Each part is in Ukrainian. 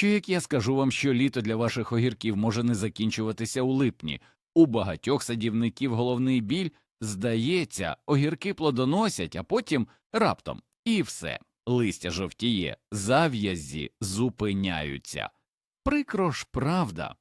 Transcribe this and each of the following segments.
що як я скажу вам, що літо для ваших огірків може не закінчуватися у липні, у багатьох садівників головний біль здається, огірки плодоносять, а потім раптом і все. Листя жовтіє, зав'язі зупиняються. Прикро ж правда.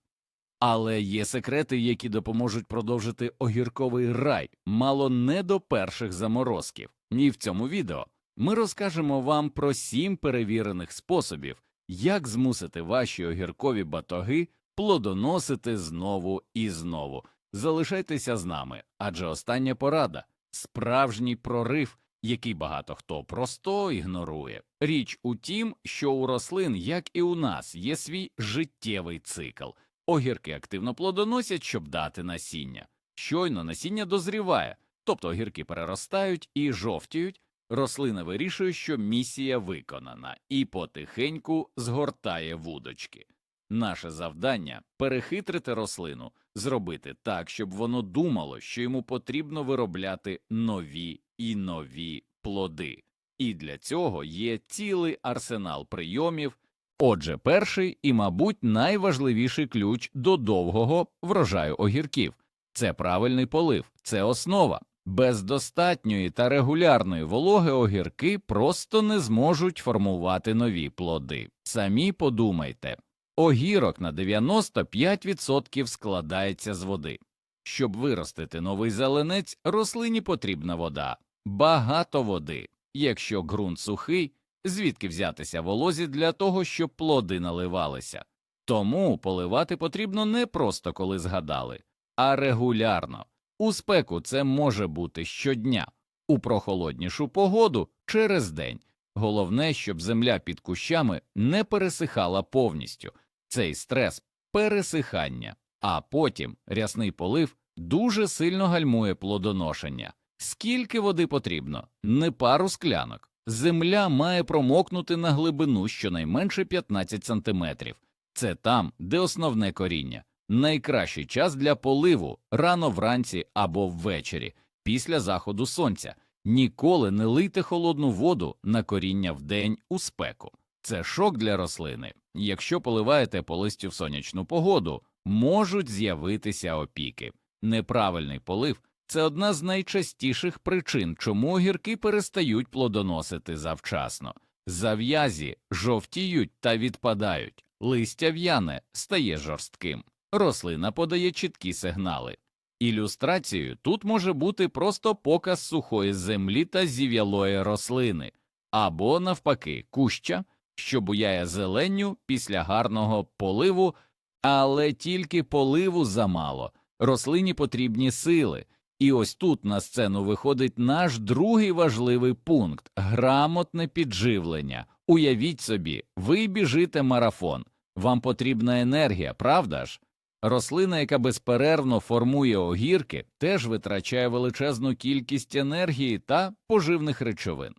Але є секрети, які допоможуть продовжити огірковий рай мало не до перших заморозків. І в цьому відео ми розкажемо вам про сім перевірених способів, як змусити ваші огіркові батоги плодоносити знову і знову. Залишайтеся з нами, адже остання порада справжній прорив, який багато хто просто ігнорує. Річ у тім, що у рослин, як і у нас, є свій життєвий цикл. Огірки активно плодоносять, щоб дати насіння. Щойно насіння дозріває, тобто огірки переростають і жовтіють, рослина вирішує, що місія виконана, і потихеньку згортає вудочки. Наше завдання перехитрити рослину, зробити так, щоб воно думало, що йому потрібно виробляти нові і нові плоди. І для цього є цілий арсенал прийомів. Отже, перший і, мабуть, найважливіший ключ до довгого врожаю огірків це правильний полив, це основа. Без достатньої та регулярної вологи огірки просто не зможуть формувати нові плоди. Самі подумайте, огірок на 95% складається з води. Щоб виростити новий зеленець, рослині потрібна вода, багато води. Якщо ґрунт сухий, звідки взятися волозі для того, щоб плоди наливалися. Тому поливати потрібно не просто коли згадали, а регулярно. У спеку це може бути щодня, у прохолоднішу погоду через день. Головне, щоб земля під кущами не пересихала повністю. Цей стрес пересихання, а потім рясний полив дуже сильно гальмує плодоношення. Скільки води потрібно? Не пару склянок. Земля має промокнути на глибину щонайменше 15 сантиметрів. Це там, де основне коріння. Найкращий час для поливу рано вранці або ввечері, після заходу сонця. Ніколи не лийте холодну воду на коріння вдень у спеку. Це шок для рослини. Якщо поливаєте по листю в сонячну погоду, можуть з'явитися опіки. Неправильний полив це одна з найчастіших причин, чому огірки перестають плодоносити завчасно. Зав'язі жовтіють та відпадають, листя в'яне стає жорстким. Рослина подає чіткі сигнали. Ілюстрацією тут може бути просто показ сухої землі та зів'ялої рослини, або, навпаки, куща, що буяє зеленню після гарного поливу, але тільки поливу замало. Рослині потрібні сили. І ось тут на сцену виходить наш другий важливий пункт грамотне підживлення. Уявіть собі, ви біжите марафон, вам потрібна енергія, правда ж? Рослина, яка безперервно формує огірки, теж витрачає величезну кількість енергії та поживних речовин.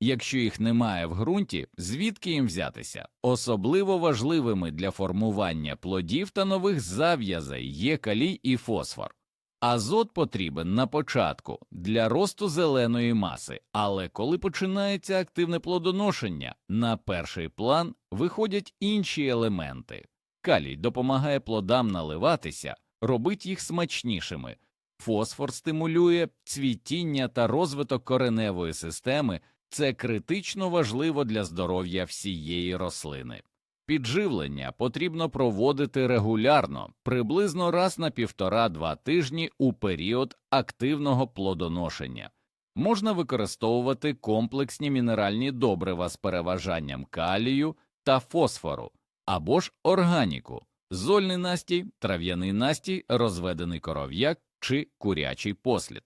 Якщо їх немає в ґрунті, звідки їм взятися? Особливо важливими для формування плодів та нових зав'язей є калій і фосфор. Азот потрібен на початку для росту зеленої маси, але коли починається активне плодоношення, на перший план виходять інші елементи. Калій допомагає плодам наливатися, робить їх смачнішими. Фосфор стимулює цвітіння та розвиток кореневої системи. Це критично важливо для здоров'я всієї рослини. Підживлення потрібно проводити регулярно, приблизно раз на півтора-два тижні у період активного плодоношення. Можна використовувати комплексні мінеральні добрива з переважанням калію та фосфору, або ж органіку, зольний настій, трав'яний настій, розведений коров'як чи курячий послід.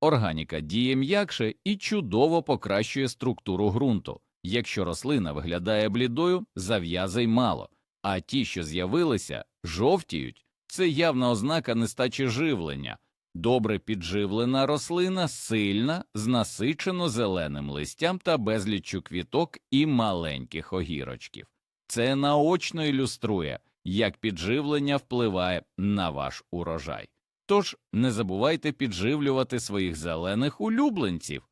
Органіка діє м'якше і чудово покращує структуру ґрунту. Якщо рослина виглядає блідою, зав'язей мало, а ті, що з'явилися, жовтіють, це явна ознака нестачі живлення. Добре підживлена рослина сильна, з насичено зеленим листям та безліччю квіток і маленьких огірочків. Це наочно ілюструє, як підживлення впливає на ваш урожай. Тож не забувайте підживлювати своїх зелених улюбленців.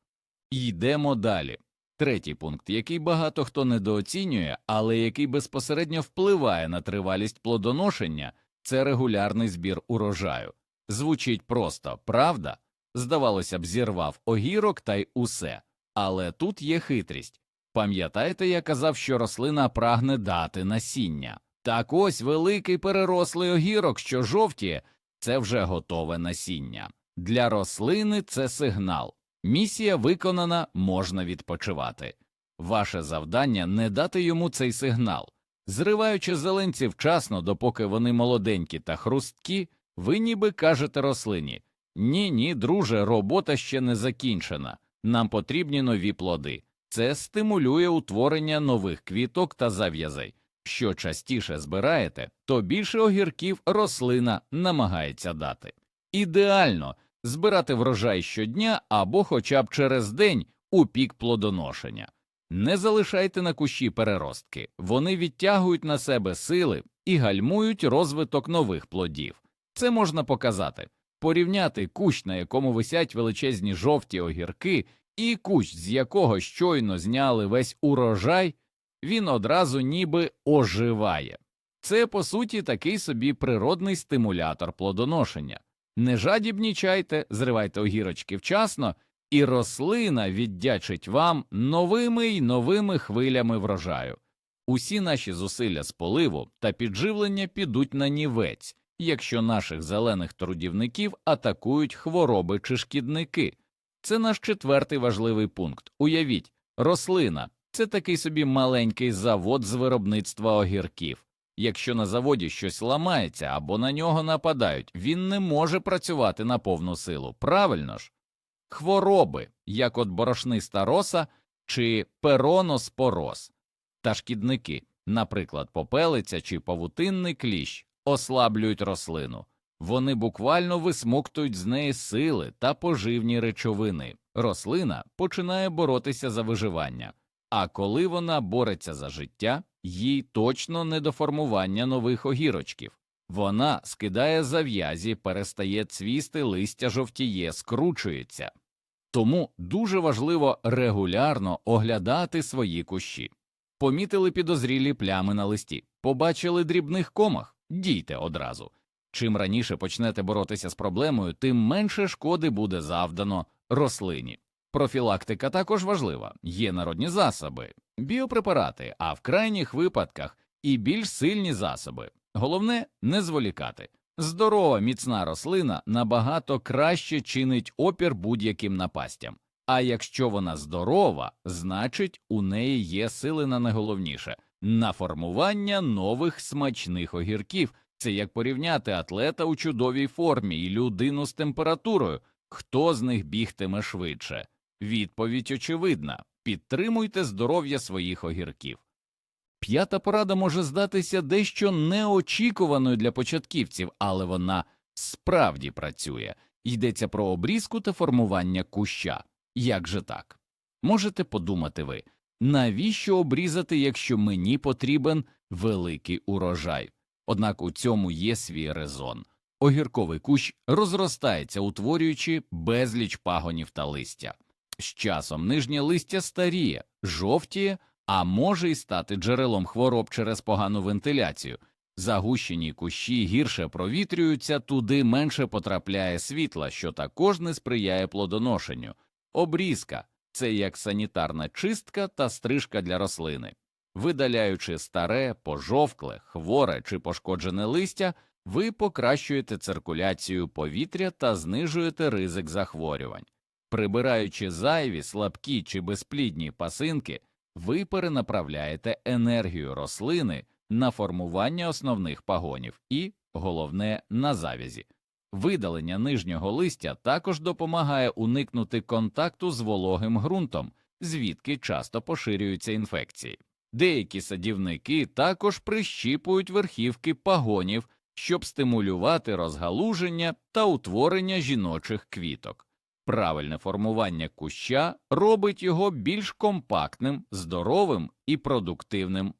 Йдемо далі. Третій пункт, який багато хто недооцінює, але який безпосередньо впливає на тривалість плодоношення, це регулярний збір урожаю. Звучить просто, правда? Здавалося б, зірвав огірок та й усе. Але тут є хитрість. Пам'ятаєте, я казав, що рослина прагне дати насіння. Так ось великий перерослий огірок, що жовтіє, це вже готове насіння. Для рослини це сигнал. Місія виконана, можна відпочивати. Ваше завдання не дати йому цей сигнал. Зриваючи зеленці вчасно, допоки вони молоденькі та хрусткі, ви ніби кажете рослині ні, ні, друже, робота ще не закінчена. Нам потрібні нові плоди. Це стимулює утворення нових квіток та зав'язей. Що частіше збираєте, то більше огірків рослина намагається дати. Ідеально збирати врожай щодня або хоча б через день у пік плодоношення. Не залишайте на кущі переростки, вони відтягують на себе сили і гальмують розвиток нових плодів. Це можна показати, порівняти кущ, на якому висять величезні жовті огірки, і кущ, з якого щойно зняли весь урожай, він одразу ніби оживає. Це, по суті, такий собі природний стимулятор плодоношення. Не жадібнічайте, зривайте огірочки вчасно, і рослина віддячить вам новими й новими хвилями врожаю. Усі наші зусилля з поливу та підживлення підуть на нівець, якщо наших зелених трудівників атакують хвороби чи шкідники. Це наш четвертий важливий пункт. Уявіть, рослина це такий собі маленький завод з виробництва огірків. Якщо на заводі щось ламається або на нього нападають, він не може працювати на повну силу. Правильно ж? Хвороби, як от борошниста роса чи пероноспороз, та шкідники, наприклад, попелиця чи павутинний кліщ, ослаблюють рослину. Вони буквально висмоктують з неї сили та поживні речовини. Рослина починає боротися за виживання. А коли вона бореться за життя, їй точно не до формування нових огірочків. Вона скидає зав'язі, перестає цвісти, листя жовтіє, скручується. Тому дуже важливо регулярно оглядати свої кущі. Помітили підозрілі плями на листі, побачили дрібних комах, дійте одразу. Чим раніше почнете боротися з проблемою, тим менше шкоди буде завдано рослині. Профілактика також важлива. Є народні засоби, біопрепарати, а в крайніх випадках і більш сильні засоби. Головне не зволікати. Здорова міцна рослина набагато краще чинить опір будь-яким напастям. А якщо вона здорова, значить у неї є сили на найголовніше на формування нових смачних огірків. Це як порівняти атлета у чудовій формі і людину з температурою. Хто з них бігтиме швидше? Відповідь очевидна підтримуйте здоров'я своїх огірків. П'ята порада може здатися дещо неочікуваною для початківців, але вона справді працює. Йдеться про обрізку та формування куща. Як же так? Можете подумати ви, навіщо обрізати, якщо мені потрібен великий урожай? Однак у цьому є свій резон. Огірковий кущ розростається, утворюючи безліч пагонів та листя. З часом нижнє листя старіє, жовтіє, а може й стати джерелом хвороб через погану вентиляцію. Загущені кущі гірше провітрюються, туди менше потрапляє світла, що також не сприяє плодоношенню. Обрізка це як санітарна чистка та стрижка для рослини. Видаляючи старе, пожовкле, хворе чи пошкоджене листя, ви покращуєте циркуляцію повітря та знижуєте ризик захворювань. Прибираючи зайві, слабкі чи безплідні пасинки, ви перенаправляєте енергію рослини на формування основних пагонів і, головне, на завязі. Видалення нижнього листя також допомагає уникнути контакту з вологим ґрунтом, звідки часто поширюються інфекції. Деякі садівники також прищіпують верхівки пагонів, щоб стимулювати розгалуження та утворення жіночих квіток. Правильне формування куща робить його більш компактним, здоровим і продуктивним.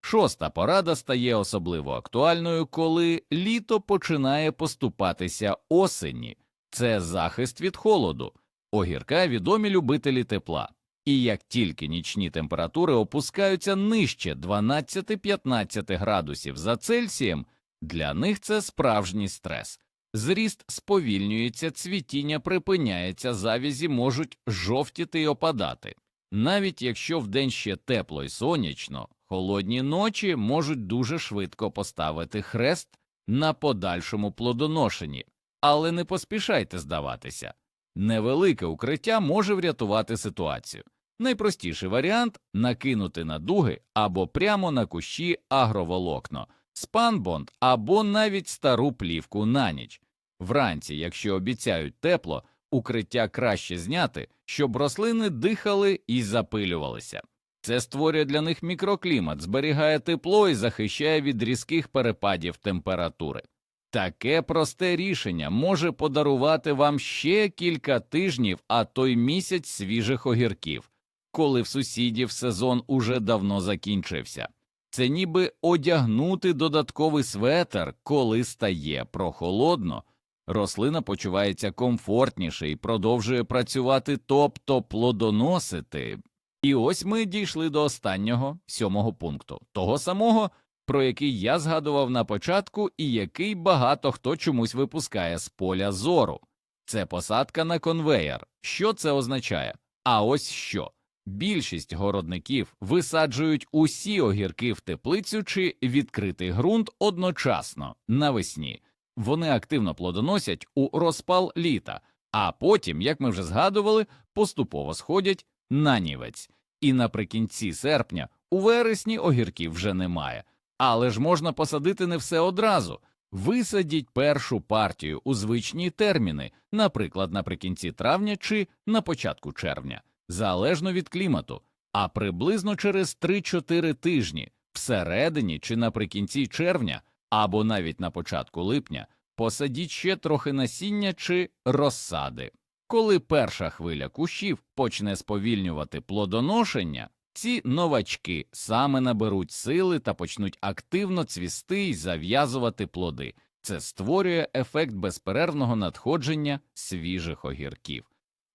Шоста порада стає особливо актуальною, коли літо починає поступатися осені. Це захист від холоду. Огірка відомі любителі тепла. І як тільки нічні температури опускаються нижче 12-15 градусів за Цельсієм, для них це справжній стрес. Зріст сповільнюється, цвітіння припиняється, завязі можуть жовтіти й опадати. Навіть якщо вдень ще тепло й сонячно, холодні ночі можуть дуже швидко поставити хрест на подальшому плодоношенні, але не поспішайте здаватися. Невелике укриття може врятувати ситуацію. Найпростіший варіант накинути на дуги або прямо на кущі агроволокно, спанбонд або навіть стару плівку на ніч. Вранці, якщо обіцяють тепло, укриття краще зняти, щоб рослини дихали і запилювалися. Це створює для них мікроклімат, зберігає тепло і захищає від різких перепадів температури. Таке просте рішення може подарувати вам ще кілька тижнів, а то й місяць свіжих огірків, коли в сусідів сезон уже давно закінчився. Це ніби одягнути додатковий светер, коли стає прохолодно. Рослина почувається комфортніше і продовжує працювати, тобто плодоносити. І ось ми дійшли до останнього сьомого пункту, того самого, про який я згадував на початку, і який багато хто чомусь випускає з поля зору. Це посадка на конвеєр. Що це означає? А ось що. Більшість городників висаджують усі огірки в теплицю чи відкритий ґрунт одночасно навесні. Вони активно плодоносять у розпал літа, а потім, як ми вже згадували, поступово сходять на нівець. І наприкінці серпня, у вересні огірків вже немає. Але ж можна посадити не все одразу. Висадіть першу партію у звичні терміни, наприклад, наприкінці травня чи на початку червня, залежно від клімату, а приблизно через 3-4 тижні, всередині чи наприкінці червня, або навіть на початку липня, посадіть ще трохи насіння чи розсади. Коли перша хвиля кущів почне сповільнювати плодоношення, ці новачки саме наберуть сили та почнуть активно цвісти й зав'язувати плоди. Це створює ефект безперервного надходження свіжих огірків.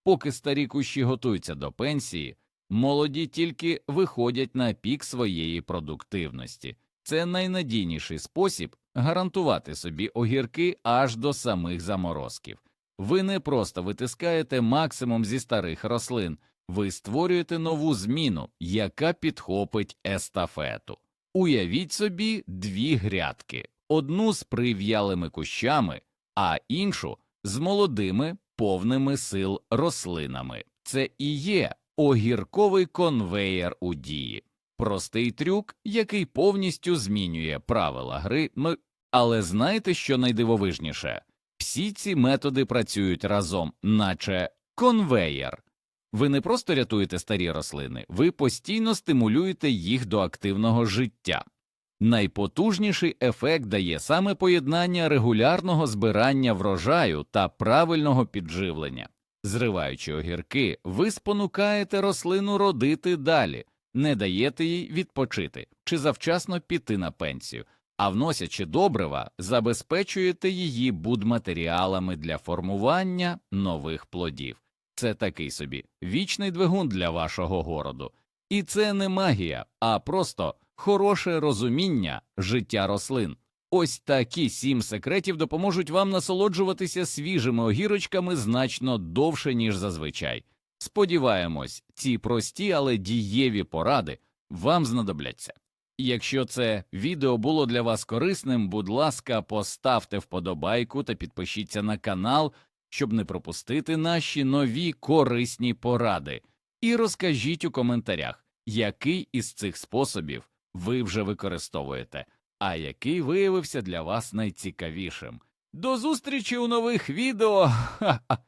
Поки старі кущі готуються до пенсії, молоді тільки виходять на пік своєї продуктивності. Це найнадійніший спосіб гарантувати собі огірки аж до самих заморозків. Ви не просто витискаєте максимум зі старих рослин, ви створюєте нову зміну, яка підхопить естафету. Уявіть собі дві грядки: одну з прив'ялими кущами, а іншу з молодими, повними сил рослинами. Це і є огірковий конвеєр у дії. Простий трюк, який повністю змінює правила гри. Ну, але знаєте, що найдивовижніше? Всі ці методи працюють разом, наче конвеєр. Ви не просто рятуєте старі рослини, ви постійно стимулюєте їх до активного життя. Найпотужніший ефект дає саме поєднання регулярного збирання врожаю та правильного підживлення. Зриваючи огірки, ви спонукаєте рослину родити далі, не даєте їй відпочити чи завчасно піти на пенсію, а вносячи добрива, забезпечуєте її будматеріалами для формування нових плодів. Це такий собі вічний двигун для вашого городу. І це не магія, а просто хороше розуміння життя рослин. Ось такі сім секретів допоможуть вам насолоджуватися свіжими огірочками значно довше, ніж зазвичай. Сподіваємось, ці прості, але дієві поради вам знадобляться. Якщо це відео було для вас корисним, будь ласка, поставте вподобайку та підпишіться на канал, щоб не пропустити наші нові корисні поради, і розкажіть у коментарях, який із цих способів ви вже використовуєте, а який виявився для вас найцікавішим. До зустрічі у нових відео.